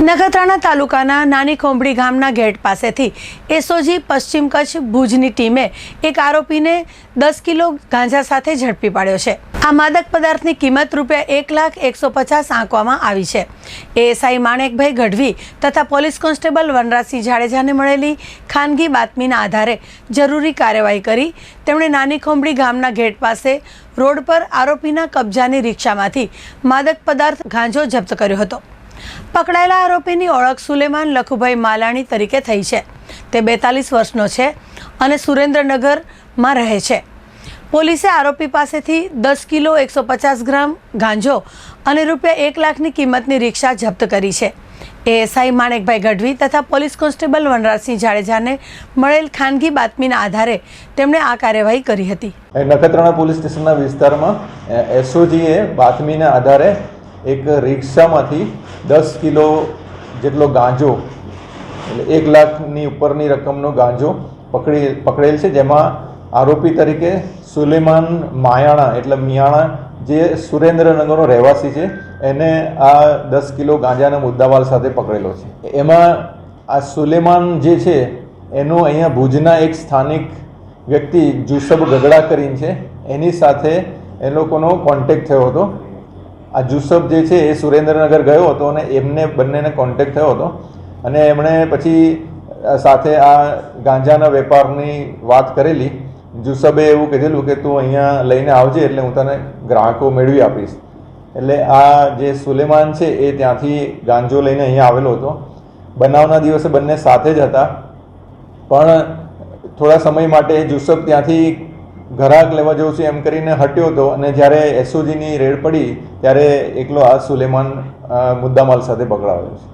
નખત્રાણા તાલુકાના નાની ખોંભડી ગામના ગેટ પાસેથી એસઓજી પશ્ચિમ કચ્છ ભુજની ટીમે એક આરોપીને દસ કિલો ગાંજા સાથે ઝડપી પાડ્યો છે. આ માદક પદાર્થની કિંમત રૂપિયા એક લાખ એકસો પચાસ આંકવામાં આવી છે. એએસઆઈ માણેકભાઈ ગઢવી તથા પોલીસ કોન્સ્ટેબલ વનરાજસિંહ જાડેજાને મળેલી ખાનગી બાતમીના આધારે જરૂરી કાર્યવાહી કરી તેમણે નાની ખોંભડી ગામના ગેટ પાસે રોડ પર આરોપીના કબજાની રિક્ષામાંથી માદક પદાર્થ ગાંજો જપ્ત કર્યો હતો. પકડાયેલા આરોપીની ઓળખ સુલેમાન લખુભાઈ માલાણી તરીકે થઈ છે. તે બેતાલીસ વર્ષનો છે અને સુરેન્દ્રનગરમાં રહે છે. પોલીસે આરોપી પાસેથી દસ કિલો એકસો પચાસ ગ્રામ ગાંજો અને રૂપિયા એક લાખની કિંમતની રિક્ષા જપ્ત કરી છે. એએસઆઈ માણેકભાઈ ગઢવી તથા પોલીસ કોન્સ્ટેબલ વનરાજસિંહ જાડેજાને મળેલ ખાનગી બાતમીના આધારે તેમણે આ કાર્યવાહી કરી હતી. નખત્રાણા પોલીસ સ્ટેશનના વિસ્તારમાં એસઓજીએ બાતમીના આધારે એક રિક્ષામાંથી દસ કિલો જેટલો ગાંજો, એટલે એક લાખની ઉપરની રકમનો ગાંજો પકડી, પકડેલ છે, જેમાં આરોપી તરીકે સુલેમાન માયાણા, એટલે મિયાણા, જે સુરેન્દ્રનગરનો રહેવાસી છે, એને આ દસ કિલો ગાંજાના મુદ્દાવાલ સાથે પકડેલો છે. એમાં આ સુલેમાન જે છે, એનું અહીંયા ભુજના એક સ્થાનિક વ્યક્તિ જુસબ ગગડા કરીને છે, એની સાથે એ લોકોનો કોન્ટેક્ટ થયો હતો. આ જુસબ જે છે એ સુરેન્દ્રનગર ગયો હતો અને એમને બંનેને કોન્ટેક્ટ થયો હતો. અને એમણે પછી સાથે આ ગાંજાના વેપારની વાત કરેલી. જુસબે એવું કીધેલું કે, તું અહીંયા લઈને આવજે એટલે હું તને ગ્રાહકો મેળવી આપીશ. એટલે આ જે સુલેમાન છે એ ત્યાંથી ગાંજો લઈને અહીંયા આવેલો હતો. બનાવના દિવસે બંને સાથે જ હતા. પણ થોડા સમય માટે જુસબ ત્યાંથી ઘરાક લેવા જવું છે એમ કરીને હટ્યો હતો અને જ્યારે એસઓજીની રેડ પડી, ત્યારે એકલો આ સુલેમાન મુદ્દામાલ સાથે પકડાયો છે.